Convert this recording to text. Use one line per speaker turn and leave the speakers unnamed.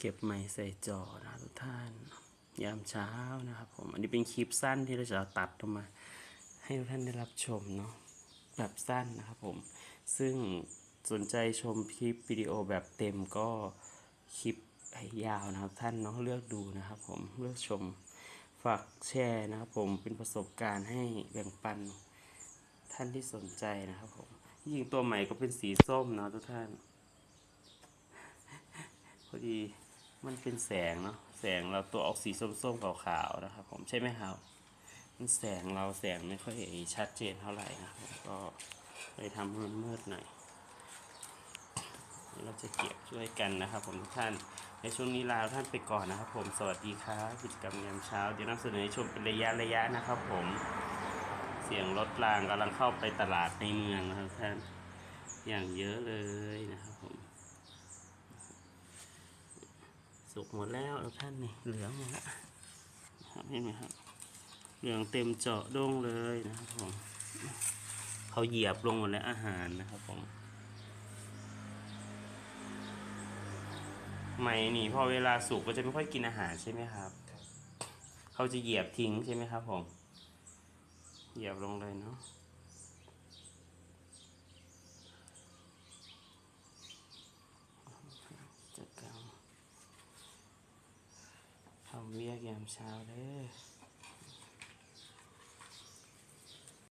เก็บไม้ใส่จอนะทุกท่าน ยามเช้านะครับผม อันนี้เป็นคลิปสั้นที่เราจะตัดออกมา ให้ทุกท่านได้รับชมเนาะแบบสั้นนะครับผม ซึ่งสนใจชมคลิปวิดีโอแบบเต็มก็คลิปยาวนะครับท่านเนาะเลือกดูนะครับผมเลือกชมฝากแชร์นะครับผมเป็นประสบการณ์ให้แบ่งปันท่านที่สนใจนะครับผมยิ่งตัวใหม่ก็เป็นสีส้มเนาะทุกท่าน พอดี มันเป็นแสงเนาะแสงเราตัวออกสีส้มๆขาวๆนะครับ ผมใช่ไหมครับ มันแสงเราแสงไม่ค่อยชัดเจนเท่าไหร่นะครับก็เลยทำให้มันมืดหน่อยเราจะเก็บช่วยกันนะครับผมทุกท่านในช่วงนี้ลาท่านไปก่อนนะครับ ผมสวัสดีครับกิจกรรมยามเช้าเดี๋ยวนำเสนอให้ชมเป็นระยะระยะนะครับ ผมเสียงรถรางกำลังเข้าไปตลาดในเมืองนะครับท่านอย่างเยอะเลยนะครับผม สุกหมดแล้วแล้วท่านนี่เหลืองหมดแล้วนะครับเห็นไหมครับเหลืองเต็มเจาะด้งเลยนะครับผมเขาเหยียบลงหมดแล้วอาหารนะครับผมไหมนี่พอเวลาสุกก็จะไม่ค่อยกินอาหารใช่ไหมครับเขาจะเหยียบทิ้งใช่ไหมครับผมเหยียบลงเลยเนาะ จัดการ